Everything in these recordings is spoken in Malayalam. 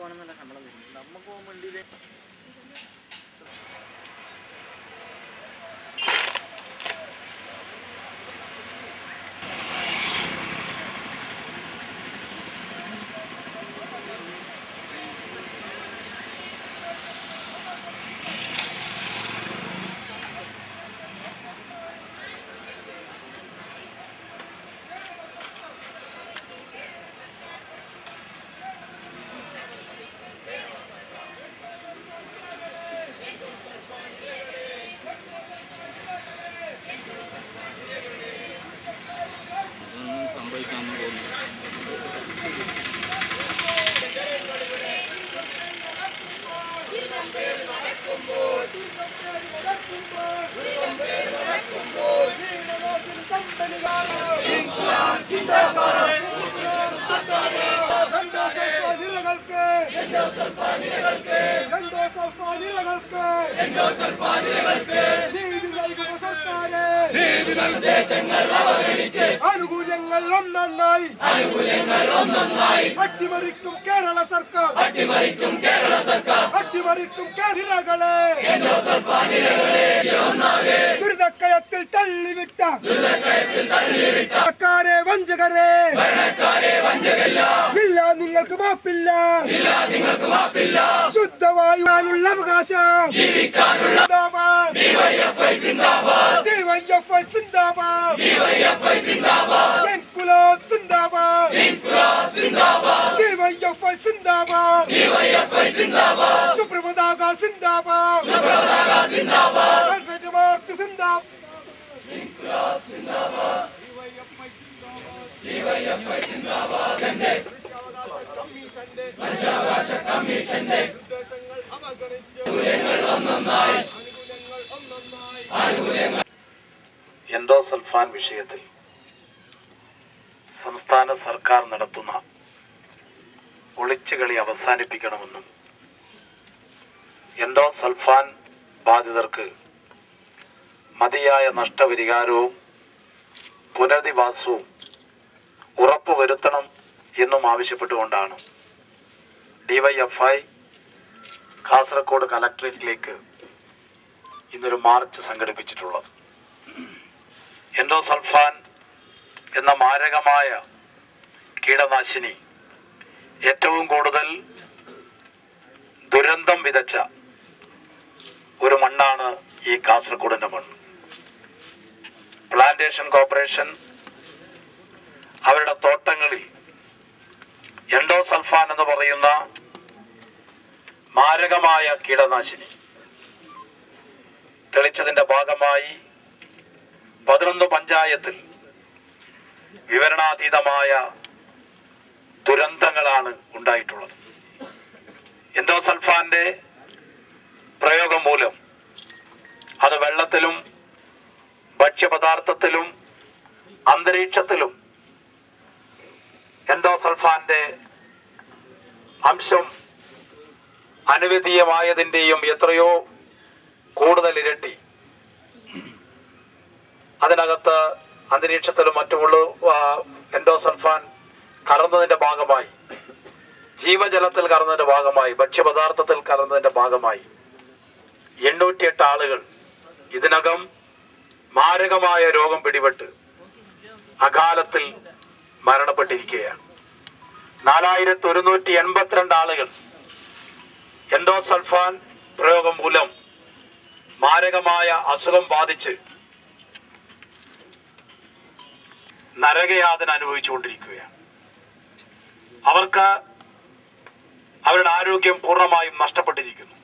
പോകണമെന്നല്ല ശമ്പളം തരും നമുക്ക് പോകാൻ ആനുകൂല്യങ്ങൾ ഒന്നൊന്നായി ആനുകൂല്യങ്ങൾ ഒന്നൊന്നായി അട്ടിമറിക്കും കേരള സർക്കാർ അട്ടിമറിക്കും കേരള സർക്കാർ അട്ടിമറിക്കും കേരളകളെ ദുരിതക്കയത്തിൽ തള്ളിവിട്ട. സർക്കാരെ വഞ്ചകരെ. ഇല്ല നിങ്ങൾക്ക് മാപ്പില്ല. ശുദ്ധവായുവാനുള്ള അവകാശം. സിന്ദാബാദ്. സിന്ദാബാദ്. എൻഡോസൾഫാൻ വിഷയത്തിൽ സംസ്ഥാന സർക്കാർ നടത്തുന്ന ഒളിച്ചുകളി അവസാനിപ്പിക്കണമെന്നും എൻഡോസൾഫാൻ ബാധിതർക്ക് മതിയായ നഷ്ടപരിഹാരവും പുനരധിവാസവും ഉറപ്പുവരുത്തണം എന്നും ആവശ്യപ്പെട്ടുകൊണ്ടാണ് ഡിവൈഎഫ്ഐ കാസർഗോഡ് കലക്ട്രേറ്റിലേക്ക് ഇന്നൊരു മാർച്ച് സംഘടിപ്പിച്ചിട്ടുള്ളത്. എൻഡോസൾഫാൻ എന്ന മാരകമായ കീടനാശിനി ഏറ്റവും കൂടുതൽ ദുരന്തം വിതച്ച ഒരു മണ്ണാണ് ഈ കാസർഗോഡിന്റെ മണ്ണ്. പ്ലാന്റേഷൻ കോർപ്പറേഷൻ അവരുടെ തോട്ടങ്ങളിൽ എൻഡോസൾഫാൻ എന്ന് പറയുന്ന മാരകമായ കീടനാശിനി. തെളിച്ചതിന്റെ ഭാഗമായി പതിനൊന്ന് പഞ്ചായത്തിൽ വിവരണാതീതമായ ദുരന്തങ്ങളാണ് ഉണ്ടായിട്ടുള്ളത്. എന്തോ സൽഫാന്റെ പ്രയോഗം മൂലം അത് വെള്ളത്തിലും ഭക്ഷ്യപദാർത്ഥത്തിലും അന്തരീക്ഷത്തിലും എന്തോ എൻഡോസൾഫാന്റെ അംശം അനുവദീയമായതിന്റെയും എത്രയോ കൂടുതൽ ഇരട്ടി. അതിനകത്ത് അന്തരീക്ഷത്തിലും മറ്റുമുള്ള എൻഡോസൾഫാൻ കറന്നതിന്റെ ഭാഗമായി. ജീവജലത്തിൽ കറന്നതിന്റെ ഭാഗമായി. ഭക്ഷ്യപദാർത്ഥത്തിൽ കറന്നതിന്റെ ഭാഗമായി. എണ്ണൂറ്റിയെട്ട് ആളുകൾ ഇതിനകം മാരകമായ രോഗം പിടിപെട്ട് അകാലത്തിൽ മരണപ്പെട്ടിരിക്കുകയാണ്. നാലായിരത്തി ഒരുന്നൂറ്റി എൺപത്തിരണ്ട് ആളുകൾ എൻഡോസൾഫാൻ പ്രയോഗം മൂലം മാരകമായ അസുഖം ബാധിച്ച് നരകയാതന അനുഭവിച്ചുകൊണ്ടിരിക്കുകയാണ്. അവർക്ക് അവരുടെ ആരോഗ്യം പൂർണമായും നഷ്ടപ്പെട്ടിരിക്കുന്നു.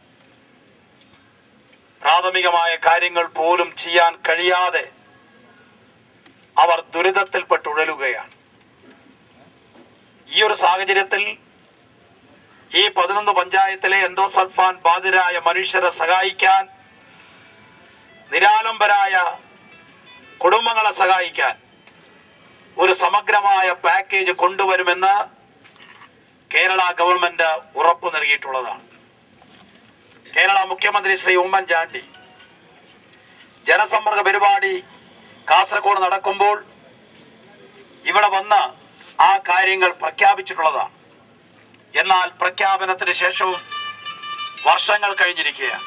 പ്രാഥമികമായ കാര്യങ്ങൾ പോലും ചെയ്യാൻ കഴിയാതെ അവർ ദുരിതത്തിൽപ്പെട്ടുഴലുകയാണ്. ഈ ഒരു സാഹചര്യത്തിൽ ഈ പതിനൊന്ന് പഞ്ചായത്തിലെ എന്തോ സൽഫാൻ ബാധിതരായ മനുഷ്യരെ സഹായിക്കാൻ നിരാലംബരായ കുടുംബങ്ങളെ സഹായിക്കാൻ ഒരു സമഗ്രമായ പാക്കേജ് കൊണ്ടുവരുമെന്ന് കേരള ഗവൺമെന്റ് ഉറപ്പു നൽകിയിട്ടുള്ളതാണ്. കേരള മുഖ്യമന്ത്രി ശ്രീ ഉമ്മൻചാണ്ടി ജനസമ്പർക്ക പരിപാടി കാസർഗോഡ് നടക്കുമ്പോൾ ഇവിടെ വന്ന് ആ കാര്യങ്ങൾ പ്രഖ്യാപിച്ചിട്ടുള്ളതാണ്. എന്നാൽ പ്രഖ്യാപനത്തിന് ശേഷവും വർഷങ്ങൾ കഴിഞ്ഞിരിക്കുകയാണ്.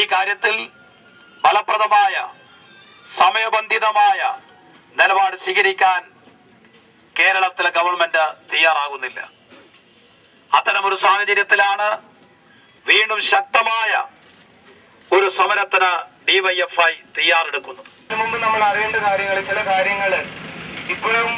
ഈ കാര്യത്തിൽ ഫലപ്രദമായ സമയബന്ധിതമായ നിലപാട് സ്വീകരിക്കാൻ കേരളത്തിലെ ഗവൺമെന്റ് തയ്യാറാകുന്നില്ല. അത്തരമൊരു സാഹചര്യത്തിലാണ് വീണ്ടും ശക്തമായ ഒരു സമരത്തിന് ഡിവൈഎഫ്ഐ തയ്യാറെടുക്കുന്നത്. മുമ്പ് നമ്മൾ അറിയേണ്ട കാര്യങ്ങൾ ചില കാര്യങ്ങൾ ഇപ്പോഴും